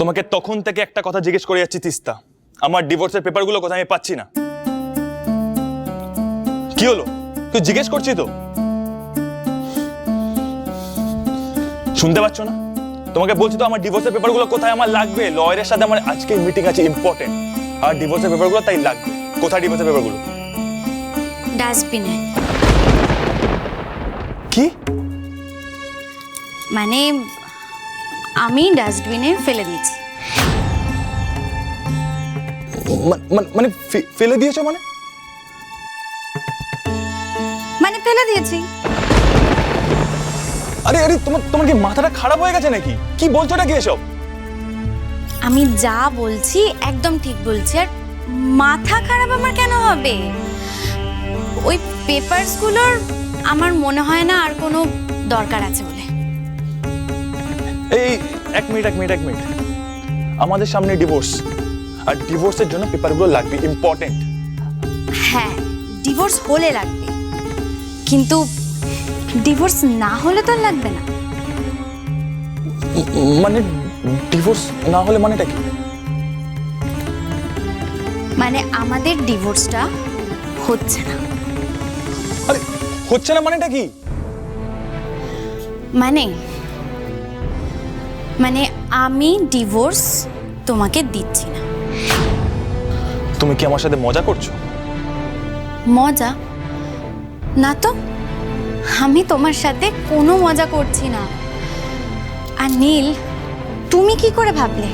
তোমাকে তখন থেকে একটা কথা জিজ্ঞেস করে যাচ্ছি তিস্তা। আমার ডিভোর্সের পেপারগুলো কোথায় আমি পাচ্ছি না। কি হলো? তুই জিজ্ঞেস করছি তো? শুনতে পাচ্ছ না? তোমাকে বলছি তো আমার ডিভোর্সের পেপারগুলো কোথায় আমার লাগবে? লয়ারের সাথে আমার আজকে মিটিং আছে ইম্পর্টেন্ট আর ডিভোর্সের পেপারগুলো তাই লাগবে। কোথায় ডিভোর্সের পেপারগুলো ডাস্টবিনে। কি? মানে আমি ডাস্টবিনে ফেলে দিয়েছি। মানে ফেলে দিয়েছ মানে? মানে ফেলে দিয়েছি। আরে আরে তোমার তোমার কি মাথাটা খারাপ হয়ে গেছে নাকি? কি বলছো নাকি এসব? আমি যা বলছি একদম ঠিক বলছি আর মাথা খারাপ আমার কেন হবে? ওই পেপারসগুলোর আমার মনে হয় না আর কোনো দরকার আছে বলে। এই এক মিনিট এক মিনিট এক মিনিট। আমাদের সামনে ডিভোর্স আর ডিভোর্সের জন্য পেপারগুলো লাগবে ইম্পর্টেন্ট হ্যাঁ ডিভোর্স হলে লাগবে। কিন্তু ডিভোর্স না হলে তো লাগবে না। মানে ডিভোর্স না হলে মানেটা কি? মানে আমাদের ডিভোর্সটা হচ্ছে না। আরে হচ্ছে না মানেটা কি? মানে মানে আমি ডিভোর্স তোমাকে দিচ্ছি না। তুমি কি আমার সাথে মজা করছ? মজা? না তো আমি তোমার সাথে কোনো মজা করছি না। আর নীল তুমি কি করে ভাবলে?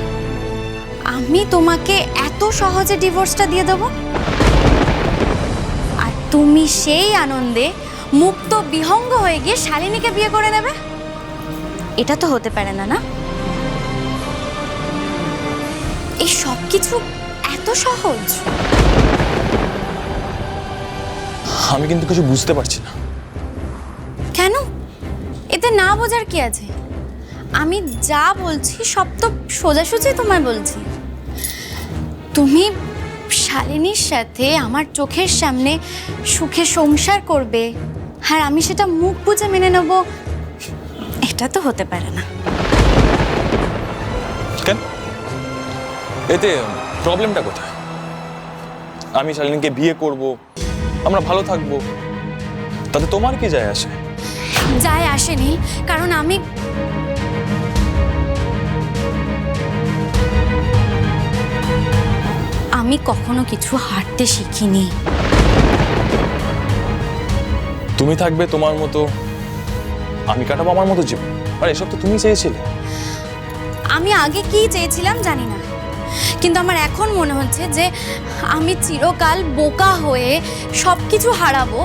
আমি তোমাকে এত সহজে ডিভোর্সটা দিয়ে দেবো? আর তুমি সেই আনন্দে মুক্ত বিহঙ্গ হয়ে গিয়ে শালিনীকে বিয়ে করে নেবে এটা তো হতে পারে না না এই সব কিছু এত সহজ। আমি কিন্তু কিছু বুঝতে পারছি না। কেন? এতে না বোঝার কি আছে? আমি যা বলছি সব তো সোজাসুজি তোমায় বলছি। তুমি শালিনীর সাথে আমার চোখের সামনে সুখে সংসার করবে আর আমি সেটা মুখ বুঝে মেনে নেব এটা তো হতে পারে না। এতে প্রবলেমটা কোথায়? আমি শালিনীকে বিয়ে করব আমরা ভালো থাকব তাতে তোমার কি যায় আসে? যায় আসেনি কারণ আমি আমি কখনো কিছু হাঁটতে শিখিনি। তুমি থাকবে তোমার মতো আমি কাটাবো আমার মতো জীবন। আর এসব তো তুমি চেয়েছিলে। আমি আগে কি চেয়েছিলাম জানি না। কিন্তু আমার এখন মনে হচ্ছে যে আমি চিরকাল বোকা হয়ে সব কিছু হারাবো,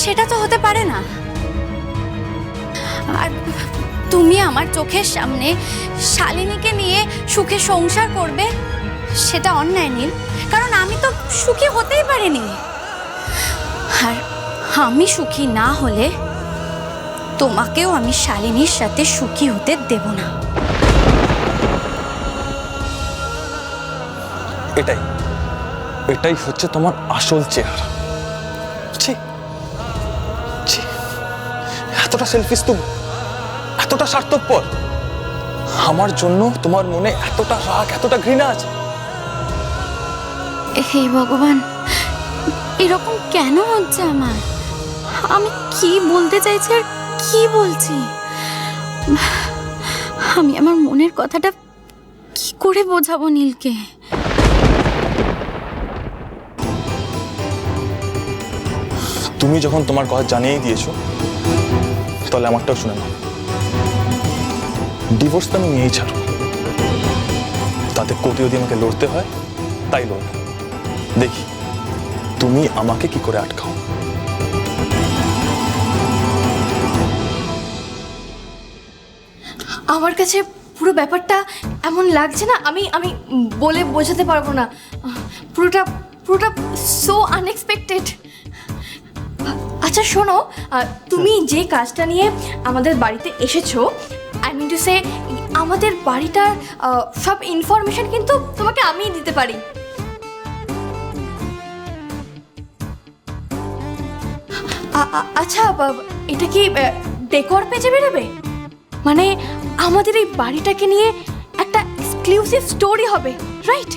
সেটা তো হতে পারে না। আর তুমি আমার চোখের সামনে শালিনীকে নিয়ে সুখে সংসার করবে, সেটা অন্যায় নীল। কারণ আমি তো সুখী হতেই পারিনি। আর আমি সুখী না হলে তোমাকেও আমি শালিনীর সাথে সুখী হতে দেব না। এটাই। এটাই হচ্ছে তোমার আসল চেহারা। এতটা সেলফিস তুমি, এতটা স্বার্থপর। আমার জন্য তোমার মনে এতটা রাগ, এতটা ঘৃণা আছে। হে ভগবান, এরকম কেন হচ্ছে আমার? আমি কি বলতে চাইছি আর কি বলছি? আমি আমার মনের কথাটা কি করে বোঝাবো নীলকে? তুমি যখন তোমার কথা জানিয়েই দিয়েছ, তাহলে আমারটাও শুনে নাও। ডিভোর্স তো আমি নিয়েই ছাড়ো তাতে কোর্টে যদি আমাকে লড়তে হয়, তাই লড়বো। দেখি, তুমি আমাকে কি করে আটকাও? আমার কাছে পুরো ব্যাপারটা এমন লাগছে না, আমি আমি বলে বোঝাতে পারব না। পুরোটা পুরোটা সো আনএক্সপেক্টেড আচ্ছা শোনো তুমি যে কাজটা নিয়ে আমাদের বাড়িতে এসেছ আই মিন টু সে আমাদের বাড়িটার সব ইনফরমেশন কিন্তু তোমাকে আমিই দিতে পারি। আচ্ছা এটা কি ডেকর পেজে বেরোবে? মানে আমাদের এই বাড়িটাকে নিয়ে একটা এক্সক্লুসিভ স্টোরি হবে রাইট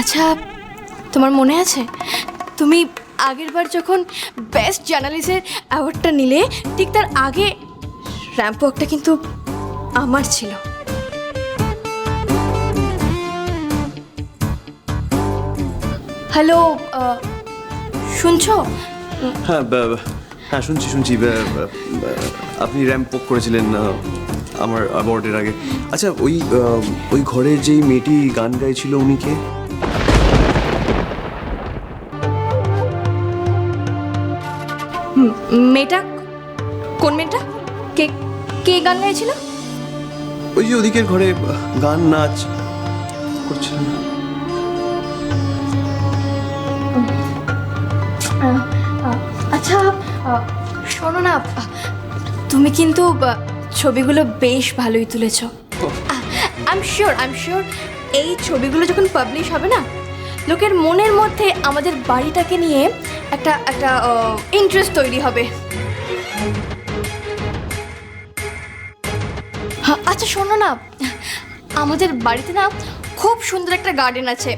আচ্ছা তোমার মনে আছে? তুমি আগেরবার যখন বেস্ট জার্নালিস্টের অ্যাওয়ার্ডটা নিলে, ঠিক তার আগে র্যাম্প ওয়াকটা কিন্তু আমার ছিল। হ্যালো শুনছো? হ্যাঁ হ্যাঁ শুনছি শুনছি আপনি র্যাম্প পোক করেছিলেন আমার অ্যাওয়ার্ডের আগে। আচ্ছা ওই ওই ঘরে যেই মেয়েটি গান গাইছিল, উনি কে? মেয়েটা? কোন মেয়েটা? কে কে গান গাইছিল? ওই যে ওদিকের ঘরে গান নাচ করছিলেন আচ্ছা শোনো না তুমি কিন্তু ছবিগুলো বেশ ভালোই তুলেছ। I am sure I am sure এই ছবিগুলো যখন পাবলিশ হবে না লোকের মনের মধ্যে আমাদের বাড়িটাকে নিয়ে একটা একটা ইন্টারেস্ট তৈরি হবে। আচ্ছা শোনো না। আমাদের বাড়িতে না খুব সুন্দর একটা গার্ডেন আছে।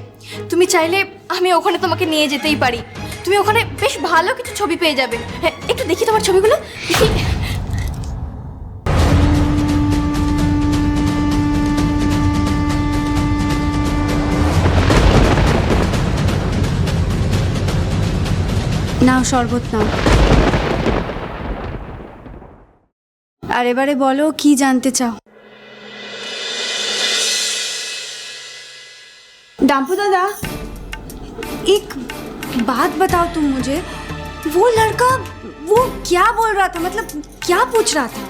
তুমি চাইলে আমি ওখানে তোমাকে নিয়ে যেতেই পারি। তুমি ওখানে বেশ ভালো কিছু ছবি পেয়ে যাবে। হ্যাঁ একটু দেখি তোমার ছবিগুলো। দেখি। নাও শরবত নাও আর এবারে বলো কি জানতে চাও डांपू दादा एक बात बताओ तुम मुझे वो लड़का वो क्या बोल रहा था मतलब क्या पूछ रहा था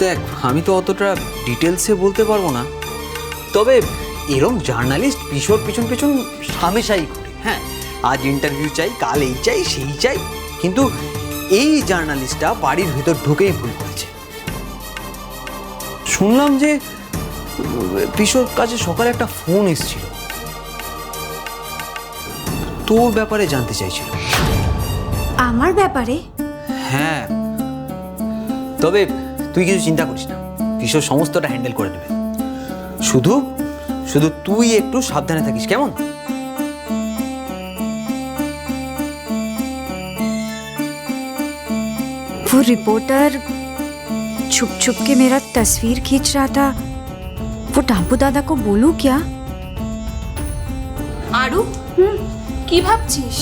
দেখ আমি তো অতটা ডিটেলসে বলতে পারবো না তবে এরম জার্নালিস্ট পিছর পিছন পিছন হামেশাই ঘুরে হ্যাঁ আজ ইন্টারভিউ চাই কাল এই চাই সেই চাই। কিন্তু এই জার্নালিস্টটা বাড়ির ভেতর ঢুকেই ভুল করেছে। শুনলাম যে পিসোর কাছে সকালে একটা ফোন এসেছিল। তোর ব্যাপারে জানতে চাইছিল। আমার ব্যাপারে? হ্যাঁ। তবে তুই কিছু চিন্তা করিস না। কিশোর সমস্তটা হ্যান্ডেল করে নেবে শুধু শুধু তুই একটু সাবধানে থাকিস কেমন? रिपोर्टर छुप छुप के मेरा तस्वीर खींच रहा था वो डांपू दादा को बोलूं क्या আরু কি ভাবছিস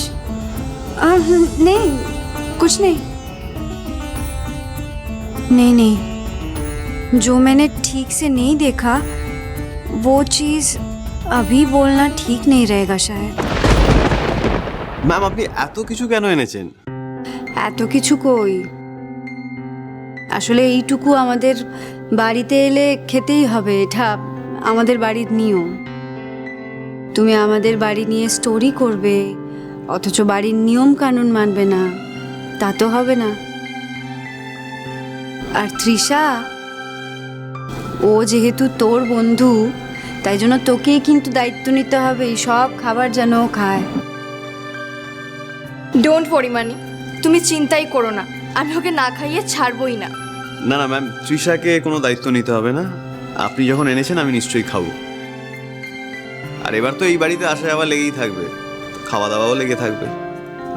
आ, नहीं कुछ नहीं नहीं नहीं जो मैंने ठीक से नहीं देखा वो चीज अभी बोलना ठीक नहीं रहेगा शायद ম্যাম আপনি এত কিছু কেন এনেছেন এত কিছু কই আসলে এইটুকু আমাদের বাড়িতে এলে খেতেই হবে, এটা আমাদের বাড়ির নিয়ম। তুমি আমাদের বাড়ি নিয়ে স্টোরি করবে, অথচ বাড়ির নিয়ম কানুন মানবে না, তা তো হবে না। আর তৃষা, ও যেহেতু তোর বন্ধু, তাই জন্য তোকেই কিন্তু দায়িত্ব নিতে হবে সব খাবার যেন খায়। Don't mind. তুমি চিন্তাই করো না, আমি ওকে না খাইয়ে ছাড়বই না। না না ম্যাম তৃষাকে কোনো দায়িত্ব নিতে হবে না। আপনি যখন এনেছেন আমি নিশ্চয়ই খাব। আর এবার তো এই বাড়িতে আসা যাওয়া লেগেই থাকবে। খাওয়া দাওয়াও লেগে থাকবে।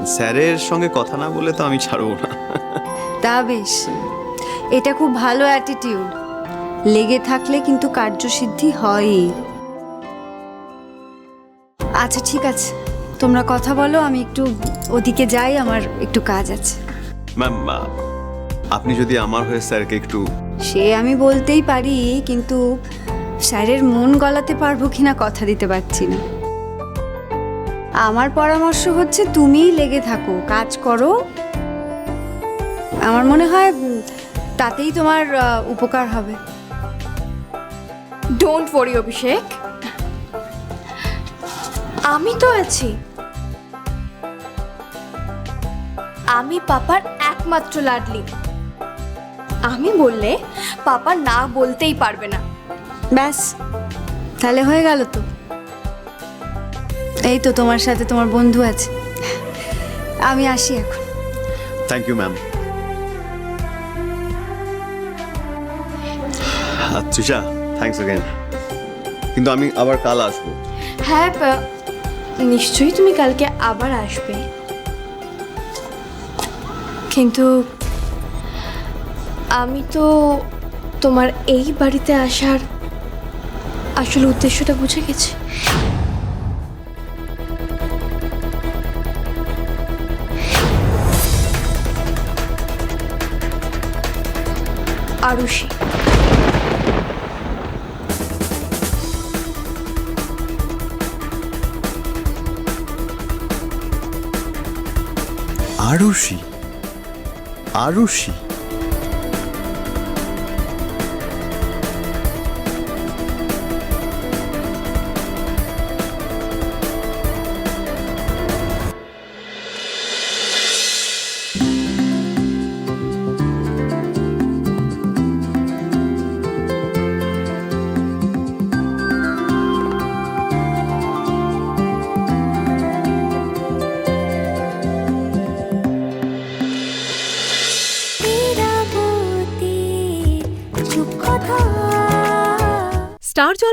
স্যারের সঙ্গে কথা না বলে তো আমি ছাড়বো না। তা বেশ। এটা খুব ভালো অ্যাটিটিউড লেগে থাকলে কিন্তু কার্যসিদ্ধি হয়ই। আচ্ছা ঠিক আছে। তোমরা কথা বলো আমি একটু ওদিকে যাই আমার একটু কাজ আছে। ম্যাম আপনি যদি আমার হয়ে স্যারকে একটু সে আমি বলতেই পারি কিন্তু স্যারের মন গলাতে পারব কিনা কথা দিতে পারছি না। আমার পরামর্শ হচ্ছে তুমিই লেগে থাকো কাজ করো। আমার মনে হয় তাতেই তোমার উপকার হবে। Don't worry Abhishek. আমি তো আছি। আমি পাপার একমাত্র লাডলি। আমি বললে পাপা না বলতেই পারবে না। ব্যাস তাহলে হয়ে গেল তো। এই তো তোমার সাথে তোমার বন্ধু আছে। আমি আসি এখন। Thank you ma'am Trisha thanks again কিন্তু আমি আবার কাল আসব। হ্যাঁ নিশ্চয়ই তুমি কালকে আবার আসবে। কিন্তু আমি তো তোমার এই বাড়িতে আসার আসলে উদ্দেশ্যটা বুঝে গেছি। আরুষি। আরুষি? আরুষি?